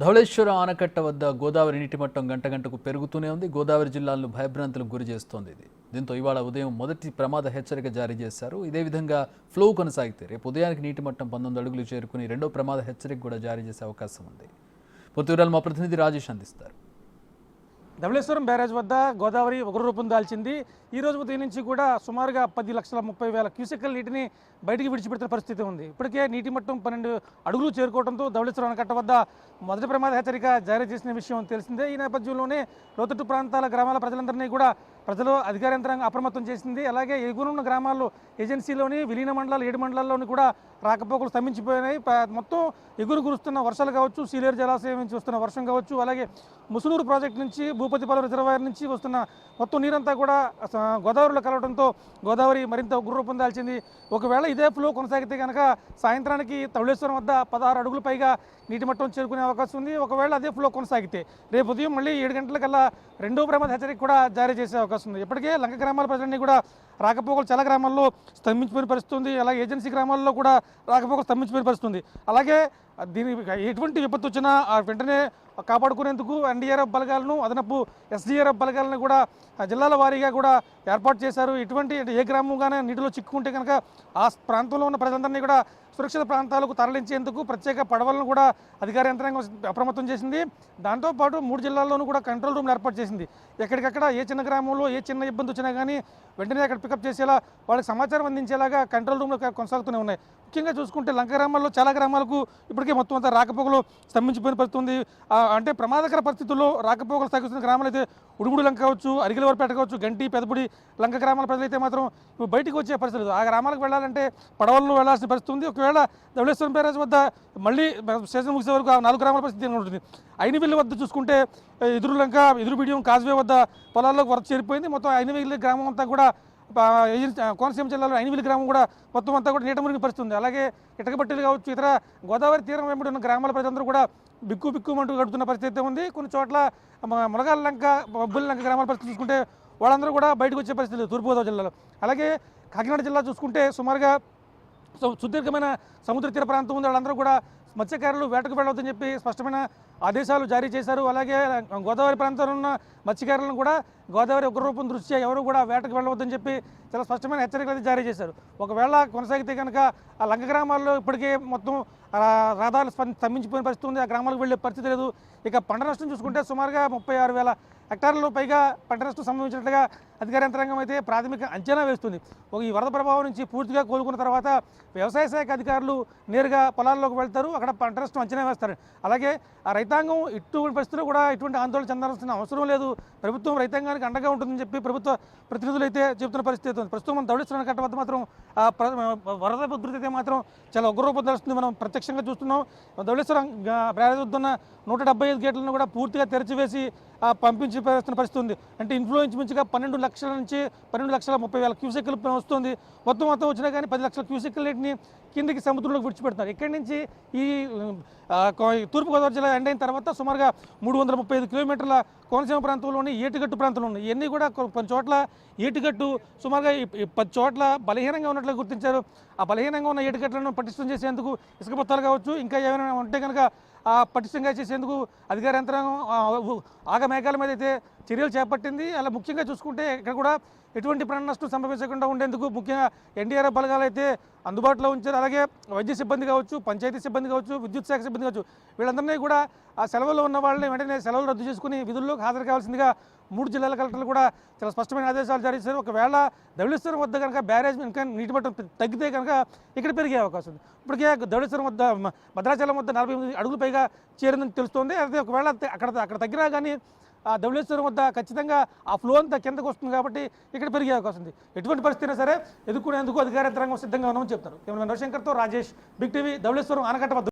ధవళేశ్వరం ఆనకట్ట వద్ద గోదావరి నీటి మట్టం గంట గంటకు పెరుగుతూనే ఉంది. గోదావరి జిల్లాలను భయభ్రాంతులకు గురి చేస్తోంది ఇది. దీంతో ఇవాళ ఉదయం మొదటి ప్రమాద హెచ్చరిక జారీ చేశారు. ఇదే విధంగా ఫ్లో కొనసాగితే రేపు ఉదయానికి నీటి మట్టం పంతొమ్మిది అడుగులు చేరుకుని రెండో ప్రమాద హెచ్చరిక కూడా జారీ చేసే అవకాశం ఉంది. పూర్తి వివరాలు మా ప్రతినిధి రాజేష్ అందిస్తారు. ధవళేశ్వరం బ్యారేజ్ వద్ద గోదావరి ఉగ్ర రూపం దాల్చింది. ఈ రోజు ఉదయం నుంచి కూడా సుమారుగా పది లక్షల ముప్పై వేల క్యూసెక్కల నీటిని బయటికి విడిచిపెడుతున్న పరిస్థితి ఉంది. ఇప్పటికే నీటి మట్టం పన్నెండు అడుగులు చేరుకోవడంతో ధవళేశ్వరం ఆనకట్ట వద్ద మొదటి ప్రమాద హెచ్చరిక జారీ చేసిన విషయం తెలిసిందే. ఈ నేపథ్యంలోనే లోతట్టు ప్రాంతాల గ్రామాల ప్రజలందరినీ కూడా ప్రజలు అధికార యంత్రాంగం అప్రమత్తం చేసింది. అలాగే ఎగురున్న గ్రామాల్లో ఏజెన్సీలోని విలీన మండలాలు ఏడు మండలాల్లోని కూడా రాకపోకలు స్తంభించిపోయినాయి. మొత్తం ఎగురు కురుస్తున్న వర్షాలు కావచ్చు సీలేరు జలాశయం నుంచి వస్తున్న వర్షం కావచ్చు అలాగే ముసునూరు ప్రాజెక్టు నుంచి భూపతిపాలెం రిజర్వాయర్ నుంచి వస్తున్న మొత్తం నీరంతా కూడా గోదావరిలో కలవడంతో గోదావరి మరింత ఉగ్రరూపం దాల్చింది. ఒకవేళ ఇదే ఫ్లో కొనసాగితే కనుక సాయంత్రానికి తౌళేశ్వరం వద్ద పదహారు అడుగుల పైగా నీటి మట్టం చేరుకునే అవకాశం ఉంది. ఒకవేళ అదే ఫ్లో కొనసాగితే రేపు ఉదయం మళ్ళీ ఏడు గంటలకల్లా రెండో ప్రమాద హెచ్చరిక కూడా జారీ చేసే అవకాశం ఉంది. ఇప్పటికే లంక గ్రామాల ప్రజలన్నీ కూడా రాకపోకలు చాలా గ్రామాల్లో స్తంభించిపోయిన పరిస్థితి ఉంది అలాగే ఏజెన్సీ గ్రామాల్లో కూడా రాకపోకలు స్తంభించిపోయిన పరిస్థితి ఉంది అలాగే దీని ఎటువంటి విపత్తు వచ్చినా వెంటనే కాపాడుకునేందుకు ఎన్డీఆర్ఎఫ్ బలగాలను అదనపు ఎస్డీఆర్ఎఫ్ బలగాలను కూడా జిల్లాల వారీగా కూడా ఏర్పాటు చేశారు. ఇటువంటి ఏ గ్రామంగానే నీటిలో చిక్కుకుంటే కనుక ఆ ప్రాంతంలో ఉన్న ప్రజలందరినీ కూడా సురక్షిత ప్రాంతాలకు తరలించేందుకు ప్రత్యేక పడవలను కూడా అధికార యంత్రాంగం అప్రమత్తం చేసింది. దాంతోపాటు మూడు జిల్లాల్లోనూ కూడా కంట్రోల్ రూమ్లు ఏర్పాటు చేసింది. ఎక్కడికక్కడ ఏ చిన్న గ్రామంలో ఏ చిన్న ఇబ్బంది వచ్చినా కానీ వెంటనే అక్కడ పికప్ చేసేలా వాళ్ళకి సమాచారం అందించేలాగా కంట్రోల్ రూమ్లు కొనసాగుతూనే ఉన్నాయి. ముఖ్యంగా చూసుకుంటే లంక గ్రామాల్లో చాలా గ్రామాలకు ఇప్పటికే మొత్తం అంతా రాకపోకలు స్తంభించిపోయిన పరిస్థితి ఉంది. అంటే ప్రమాదకర పరిస్థితుల్లో రాకపోకలు సాగిస్తున్న గ్రామాలు అయితే ఉడుగుడు లంక కావచ్చు అరిగిలవరపేట కావచ్చు గంటి పెదపుడి లంక గ్రామాల ప్రజలైతే మాత్రం బయటకు బయటికి వచ్చే పరిస్థితి లేదు. ఆ గ్రామాలకు వెళ్ళాలంటే పడవల్లో వెళ్ళాల్సిన పరిస్థితి ఉంది. ఒకవేళ ధవళేశ్వరం బ్యారేజ్ వద్ద మళ్ళీ సీజన్ ముగిసే వరకు ఆ నాలుగు గ్రామాల పరిస్థితి ఉంటుంది. ఐనివిల్లి వద్ద చూసుకుంటే ఎదురు లంక ఎదురు బిడియం కాజ్వే వద్ద పొలాల్లోకి వరద చేరిపోయింది. మొత్తం ఐనవిల్లి గ్రామం అంతా కూడా కోనసీమ జిల్లాలో ఐనివిల్లి గ్రామం కూడా మొత్తం అంతా కూడా నీట మునిగి పరిస్థితుంది. అలాగే ఇటకబట్టీలు కావచ్చు ఇతర గోదావరి తీరం వెంబడి ఉన్న గ్రామాల ప్రజలందరూ కూడా బిక్కు బిక్కుమంటూ గడుతున్న పరిస్థితి అయితే ఉంది. కొన్ని చోట్ల మునగాల లంక బొబ్బుల లంక గ్రామాల పరిస్థితి చూసుకుంటే వాళ్ళందరూ కూడా బయటకు వచ్చే పరిస్థితి తూర్పుగోదావరి జిల్లాలో. అలాగే కాకినాడ జిల్లా చూసుకుంటే సుమారుగా సు- సుదీర్ఘమైన సముద్ర తీర ప్రాంతం ఉంది. వాళ్ళందరూ కూడా మత్స్యకారులు వేటకు వెళ్ళవద్దని చెప్పి స్పష్టమైన ఆదేశాలు జారీ చేశారు. అలాగే గోదావరి ప్రాంతంలో ఉన్న మత్స్యకారులను కూడా గోదావరి ఉగ్రరూపం దృష్ట్యా ఎవరు కూడా వేటకు వెళ్ళవద్దని చెప్పి చాలా స్పష్టమైన హెచ్చరికలు అయితే జారీ చేశారు. ఒకవేళ కొనసాగితే కనుక ఆ లంక గ్రామాల్లో ఇప్పటికే మొత్తం రహదారులు స్తంభించిపోయిన పరిస్థితి ఉంది. ఆ గ్రామాలకు వెళ్ళే పరిస్థితి లేదు. ఇక పంట నష్టం చూసుకుంటే సుమారుగా ముప్పై ఆరు వేల హెక్టార్లు పైగా పంట నష్టం సంభవించినట్లుగా అధికార యంత్రాంగం అయితే ప్రాథమిక అంచనా వేస్తుంది. ఒక ఈ వరద ప్రభావం నుంచి పూర్తిగా కోలుకున్న తర్వాత వ్యవసాయ శాఖ అధికారులు నేరుగా పొలాల్లోకి వెళ్తారు. అక్కడ పంట నష్టం అంచనా వేస్తారు. అలాగే ఆ రైతాంగం ఇటువంటి పరిస్థితుల్లో కూడా ఇటువంటి ఆందోళన చెందాల్సిన అవసరం లేదు. ప్రభుత్వం రైతాంగానికి అండగా ఉంటుందని చెప్పి ప్రభుత్వ ప్రతినిధులు అయితే చెబుతున్న పరిస్థితి ఉంది. ప్రస్తుతం మనం దౌడిస్తున్న కట్ట వద్ద మాత్రం ఆ వరద ఉధృతి అయితే మాత్రం చాలా ఉగ్రరూపం తెలుస్తుంది మనం ప్రత్యక్షంగా చూస్తున్నాం. ధవళేశ్వరం బ్యారేజ్ నూట డెబ్బై ఐదు గేట్లను కూడా పూర్తిగా తెరిచివేసి పంపించి పరిస్థితి ఉంది. అంటే ఇన్ఫ్లుయెన్స్ మించిగా పన్నెండు లక్షల నుంచి పన్నెండు లక్షల ముప్పై వేల క్యూసెక్లు వస్తుంది. మొత్తం మొత్తం వచ్చినా కానీ పది లక్షల క్యూసెక్ల నీటిని కిందికి సముద్రంలోకి విడిచిపెడుతున్నారు. ఇక్కడి నుంచి? ఈ తూర్పుగోదావరి జిల్లా ఎండ్ అయిన తర్వాత సుమారుగా మూడు వందల ముప్పై ఐదు కిలోమీటర్ల కోనసీమ ప్రాంతంలోని ఏటిగట్టు ప్రాంతంలో ఉన్నాయి ఇవన్నీ కూడా కొన్ని చోట్ల ఏటిగట్టు సుమారుగా పది చోట్ల బలహీనంగా ఉన్నట్లు గుర్తించారు. ఆ బలహీనంగా ఉన్న ఏటిగట్లను పటిష్టం చేసేందుకు ఇసుక బొత్తాలు కావచ్చు ఇంకా ఏమైనా ఉంటే కనుక పటిష్టంగా చేసేందుకు అధికార యంత్రాంగం ఆగమేఘాల మీద అయితే చర్యలు చేపట్టింది. అలా ముఖ్యంగా చూసుకుంటే ఇక్కడ కూడా ఎటువంటి ప్రాణ నష్టం సంభవించకుండా ఉండేందుకు ముఖ్యంగా ఎన్డీఆర్ఎఫ్ బలగాలు అయితే అందుబాటులో ఉంచారు. అలాగే వైద్య సిబ్బంది కావచ్చు పంచాయతీ సిబ్బంది కావచ్చు విద్యుత్ శాఖ సిబ్బంది కావచ్చు వీళ్ళందరినీ కూడా ఆ సెలవుల్లో ఉన్న వాళ్ళని వెంటనే సెలవులు రద్దు చేసుకుని విధుల్లోకి హాజరు కావాల్సిందిగా మూడు జిల్లాల కలెక్టర్లు కూడా చాలా స్పష్టమైన ఆదేశాలు జారీ చేశారు. ఒకవేళ ధవళేశ్వరం వద్ద కనుక బ్యారేజ్ ఇంకా నీటి మట్టం తగ్గితే కనుక ఇక్కడ పెరిగే అవకాశం ఉంది. ఇప్పటికే ధవళేశ్వరం వద్ద భద్రాచలం వద్ద నలభై ఎనిమిది పైగా చేరిందని తెలుస్తోంది. అయితే ఒకవేళ అక్కడ అక్కడ తగ్గినా కానీ ధవళేశ్వరం వద్ద ఖచ్చితంగా ఆ ఫ్లో అంతా కిందకు వస్తుంది కాబట్టి ఇక్కడ పెరిగే అవకాశం ఉంది. ఎటువంటి పరిస్థితి సరే ఎదుర్కొనేందుకు అధికార యంత్రాంగం సిద్ధంగా ఉన్నామని చెప్తారు. కేవలం రవిశంకర్తో రాజేష్ బిగ్ టీవీ ధవళేశ్వరం ఆనకట్ట